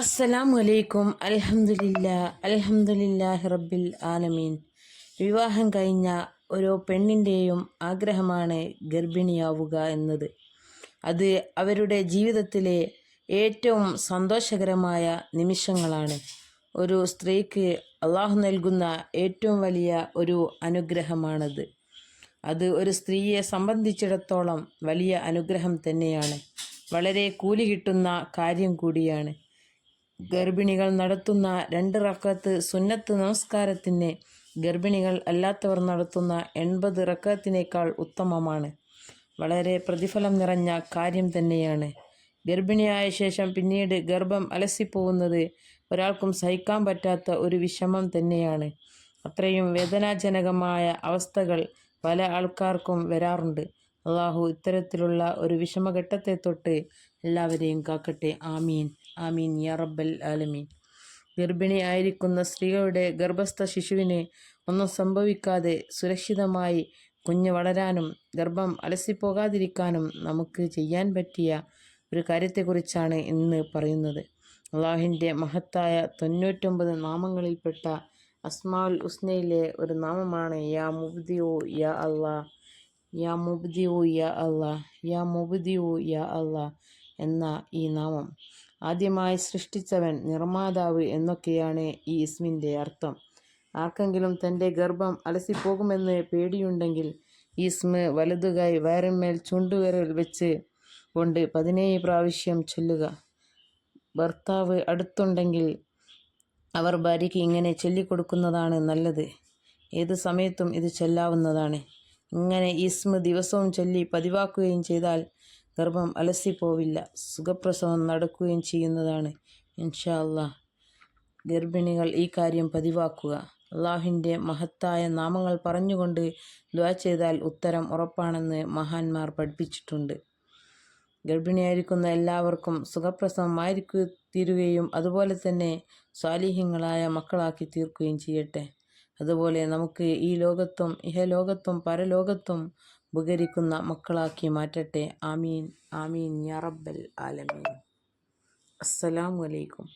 അസ്സലാമു വലൈക്കും അലഹമുല്ല അൽഹംദുലില്ലാഹി റബ്ബിൽ ആലമീൻ. വിവാഹം കഴിഞ്ഞ ഓരോ പെണ്ണിന്റെയും ആഗ്രഹമാണ് ഗർഭിണിയാവുക എന്നത്. അത് അവരുടെ ജീവിതത്തിലെ ഏറ്റവും സന്തോഷകരമായ നിമിഷങ്ങളാണ്. ഒരു സ്ത്രീക്ക് അള്ളാഹു നൽകുന്ന ഏറ്റവും വലിയ ഒരു അനുഗ്രഹമാണത്. അത് ഒരു സ്ത്രീയെ സംബന്ധിച്ചിടത്തോളം വലിയ അനുഗ്രഹം തന്നെയാണ്. വളരെ കൂലി കിട്ടുന്ന കാര്യം കൂടിയാണ്. ഗർഭിണികൾ നടത്തുന്ന രണ്ട് റക്കത്ത് സുന്നത്ത് നമസ്കാരത്തിന് ഗർഭിണികൾ അല്ലാത്തവർ നടത്തുന്ന എൺപത് റക്കത്തിനേക്കാൾ ഉത്തമമാണ്. വളരെ പ്രതിഫലം നിറഞ്ഞ കാര്യം തന്നെയാണ്. ഗർഭിണിയായ ശേഷം പിന്നീട് ഗർഭം അലസിപ്പോകുന്നത് ഒരാൾക്കും സഹിക്കാൻ പറ്റാത്ത ഒരു വിഷമം തന്നെയാണ്. അത്രയും വേദനാജനകമായ അവസ്ഥകൾ പല ആൾക്കാർക്കും വരാറുണ്ട്. അള്ളാഹു ഇത്തരത്തിലുള്ള ഒരു വിഷമഘട്ടത്തെ തൊട്ട് എല്ലാവരെയും കാക്കട്ടെ. ആമീൻ. ആമീൻ യാ റബ്ബൽ ആലമീൻ. ഗർഭിണി ആയിരിക്കുന്ന സ്ത്രീകളുടെ ഗർഭസ്ഥ ശിശുവിന് ഒന്നും സംഭവിക്കാതെ സുരക്ഷിതമായി കുഞ്ഞ് വളരാനും ഗർഭം അലസിപ്പോകാതിരിക്കാനും നമുക്ക് ചെയ്യാൻ പറ്റിയ ഒരു കാര്യത്തെക്കുറിച്ചാണ് ഇന്ന് പറയുന്നത്. അള്ളാഹിന്റെ മഹത്തായ തൊണ്ണൂറ്റൊമ്പത് നാമങ്ങളിൽപ്പെട്ട അസ്മാൽ ഉസ്നയിലെ ഒരു നാമമാണ് യാ മുബ്ദിയോ യാ അള്ളാ യാ മുബ്ദിയോ യാ അള്ളാ യാ മുബ്ദിയോ യാ അള്ളാ എന്ന ഈ നാമം. ആദ്യമായി സൃഷ്ടിച്ചവൻ നിർമ്മാതാവ് എന്നൊക്കെയാണ് ഈ ഇസ്മിന്റെ അർത്ഥം. ആർക്കെങ്കിലും തന്റെ ഗർഭം അലസിപ്പോകുമെന്ന് പേടിയുണ്ടെങ്കിൽ ഈ ഇസ്മ് വലതുകൈ വയറിന്മേൽ ചുണ്ടുവിരൽ വെച്ച് കൊണ്ട് പതിനേഴ് പ്രാവശ്യം ചൊല്ലുക. ഭർത്താവ് അടുത്തുണ്ടെങ്കിൽ അവർ ഭാര്യയ്ക്ക് ഇങ്ങനെ ചൊല്ലിക്കൊടുക്കുന്നതാണ് നല്ലത്. ഏത് സമയത്തും ഇത് ചൊല്ലാവുന്നതാണ്. ഇങ്ങനെ ഇസ്മ ദിവസവും ചൊല്ലി പതിവാക്കുകയും ചെയ്താൽ ഗർഭം അലസിപ്പോവില്ല സുഖപ്രസവം നടക്കുകയും ചെയ്യുന്നതാണ്. ഇൻഷാ അള്ളാഹ് ഗർഭിണികൾ ഈ കാര്യം പതിവാക്കുക. അള്ളാഹുവിന്റെ മഹത്തായ നാമങ്ങൾ പറഞ്ഞുകൊണ്ട് ദ്വാ ചെയ്താൽ ഉത്തരം ഉറപ്പാണെന്ന് മഹാന്മാർ പഠിപ്പിച്ചിട്ടുണ്ട്. ഗർഭിണിയായിരിക്കുന്ന എല്ലാവർക്കും സുഖപ്രസവമായിരിക്കു തീരുകയും അതുപോലെ തന്നെ സ്വാലിഹ്യങ്ങളായ മക്കളാക്കി തീർക്കുകയും ചെയ്യട്ടെ. അതുപോലെ നമുക്ക് ഈ ലോകത്തും ഇഹലോകത്തും പരലോകത്തും ഉപകരിക്കുന്ന മക്കളാക്കി മാറ്റട്ടെ. ആമീൻ. ആമീൻ. യാ ആലമീൻ. അസ്സലാമു അലൈക്കും.